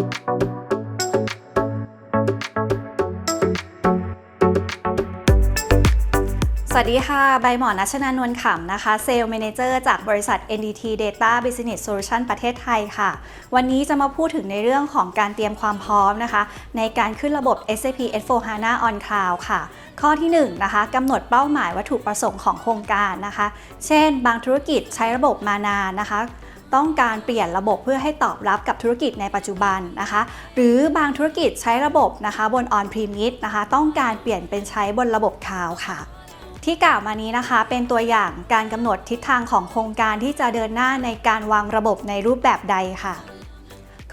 สวัสดีค่ะ ใบหมอนัชนานวลขำนะคะ เซลล์แมนเจอร์จากบริษัท NDT Data Business Solution ประเทศไทยค่ะ วันนี้จะมาพูดถึงในเรื่องของการเตรียมความพร้อมนะคะ ในการขึ้นระบบ SAP S4HANA on Cloud ค่ะ ข้อที่1นนะคะกำหนดเป้าหมายวัตถุประสงค์ของโครงการนะคะ เช่น บางธุรกิจใช้ระบบมานานนะคะ ต้องการเปลี่ยนระบบเพื่อให้ตอบรับกับธุรกิจในปัจจุบันนะคะ หรือบางธุรกิจใช้ระบบนะคะบนออนพรีมิสนะคะ ต้องการเปลี่ยนเป็นใช้บนระบบคลาวค่ะที่กล่าวมานี้นะคะเป็นตัวอย่างการกำหนดทิศทางของโครงการที่จะเดินหน้าในการวางระบบในรูปแบบใดค่ะ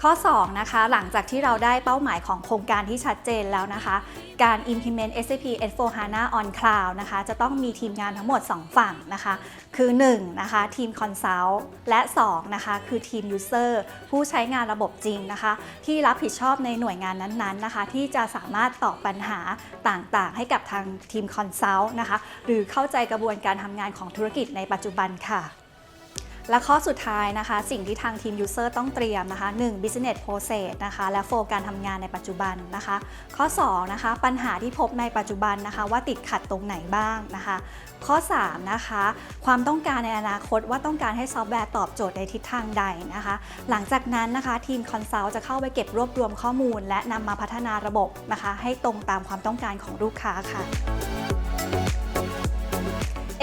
ข้อ 2 นะคะ หลังจากที่เราได้เป้าหมายของโครงการที่ชัดเจนแล้วนะคะ การ implement SAP S4HANA on Cloud นะคะ จะต้องมีทีมงานทั้งหมด 2 ฝั่งนะคะ คือ 1 นะคะ ทีม Consult และ 2 นะคะ คือทีม User ผู้ใช้งานระบบจริงนะคะ ที่รับผิดชอบในหน่วยงานนั้นๆนะคะ ที่จะสามารถตอบปัญหาต่างๆ ให้กับทางทีม Consult นะคะ หรือเข้าใจกระบวนการทำงานของธุรกิจในปัจจุบันค่ะ และข้อสุดท้ายนะคะ สิ่งที่ทางทีม User ต้องเตรียมนะคะ 1. Business Process นะคะ และโฟการทำงานในปัจจุบันนะคะ ข้อ 2 นะคะ ปัญหาที่พบในปัจจุบันนะคะ ว่าติดขัดตรงไหนบ้างนะคะ ข้อ 3 นะคะ ความต้องการในอนาคตว่าต้องการให้ซอฟต์แวร์ตอบโจทย์ในทิศทางใดนะคะ หลังจากนั้นนะคะ ทีม Consult จะเข้าไปเก็บรวบรวมข้อมูล และนำมาพัฒนาระบบนะคะ ให้ตรงตามความต้องการของลูกค้าค่ะ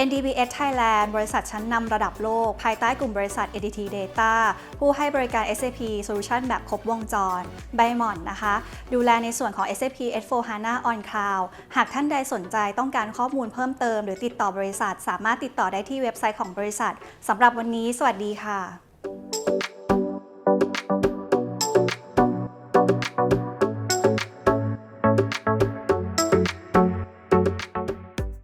NDBS Thailand บริษัทชั้นนำระดับโลก ภายใต้กลุ่มบริษัท ADT Data ผู้ให้บริการ SAP Solution แบบครบวงจรไบมอนนะคะ ดูแลในส่วนของ SAP S4HANA on Cloud หากท่านใดสนใจต้องการข้อมูลเพิ่มเติม หรือติดต่อบริษัท สามารถติดต่อได้ที่เว็บไซต์ของบริษัทสำหรับวันนี้ สวัสดีค่ะ